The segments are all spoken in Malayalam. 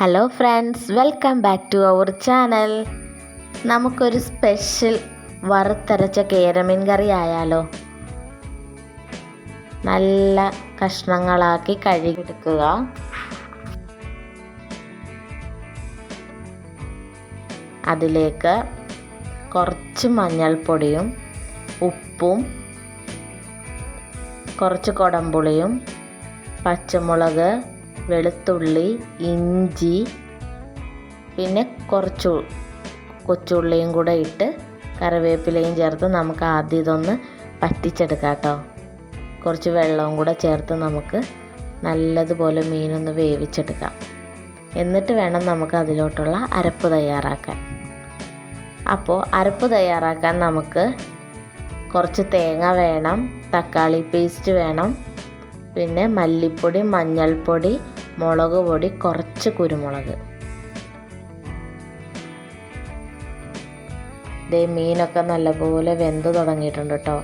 Hello friends welcome back to our channel നമുക്കൊരു സ്പെഷ്യൽ വറുത്തരച്ച കേരമീൻ കറി ആയാലോ? നല്ല കഷ്ണങ്ങളാക്കി കഴുകിയെടുക്കുക. അതിലേക്ക് കുറച്ച് മഞ്ഞൾപ്പൊടിയും ഉപ്പും കുറച്ച് കൊടമ്പുളിയും പച്ചമുളക് വെളുത്തുള്ളി ഇഞ്ചി പിന്നെ കുറച്ച് കൊച്ചുള്ളിയും കൂടെ ഇട്ട് കറിവേപ്പിലയും ചേർത്ത് നമുക്ക് ആദ്യം ഇതൊന്ന് പറ്റിച്ചെടുക്കാം കേട്ടോ. കുറച്ച് വെള്ളവും കൂടെ ചേർത്ത് നമുക്ക് നല്ലതുപോലെ മീനൊന്ന് വേവിച്ചെടുക്കാം. എന്നിട്ട് വേണം നമുക്ക് അതിലോട്ടുള്ള അരപ്പ് തയ്യാറാക്കാൻ. അപ്പോൾ അരപ്പ് തയ്യാറാക്കാൻ നമുക്ക് കുറച്ച് തേങ്ങ വേണം തക്കാളി പേസ്റ്റ് വേണം പിന്നെ മല്ലിപ്പൊടി മഞ്ഞൾപ്പൊടി മുളക് പൊടി കുറച്ച് കുരുമുളക്. ദേ മീനൊക്കെ നല്ലപോലെ വെന്ത് തുടങ്ങിയിട്ടുണ്ട് കേട്ടോ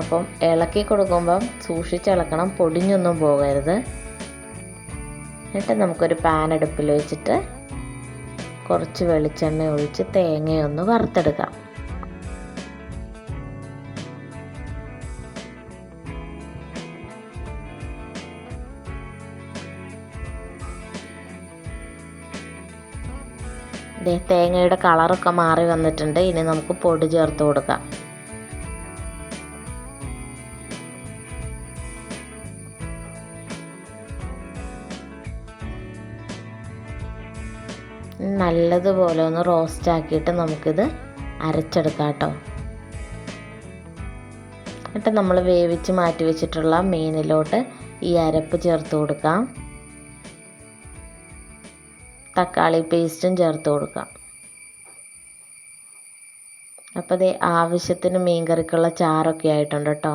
അപ്പം ഇളക്കി കൊടുക്കുമ്പം സൂക്ഷിച്ചിളക്കണം പൊടിഞ്ഞൊന്നും പോകരുത്. എന്നിട്ട് നമുക്കൊരു പാൻ അടുപ്പിൽ വെച്ചിട്ട് കുറച്ച് വെളിച്ചെണ്ണ ഒഴിച്ച് തേങ്ങയൊന്ന് വറുത്തെടുക്കാം. തേങ്ങയുടെ കളറൊക്കെ മാറി വന്നിട്ടുണ്ട്. ഇനി നമുക്ക് പൊടി ചേർത്ത് കൊടുക്കാം. നല്ലതുപോലെ ഒന്ന് റോസ്റ്റ് ആക്കിയിട്ട് നമുക്കിത് അരച്ചെടുക്കാം കേട്ടോ. എന്നിട്ട് നമ്മൾ വേവിച്ച് മാറ്റി വെച്ചിട്ടുള്ള മീനിലോട്ട് ഈ അരപ്പ് ചേർത്ത് കൊടുക്കാം. തക്കാളി പേസ്റ്റും ചേർത്ത് കൊടുക്കാം അപ്പോൾ ദേ ആവശ്യത്തിന് മീൻ കറിക്കുള്ള ചാറൊക്കെ ആയിട്ടുണ്ട് കേട്ടോ.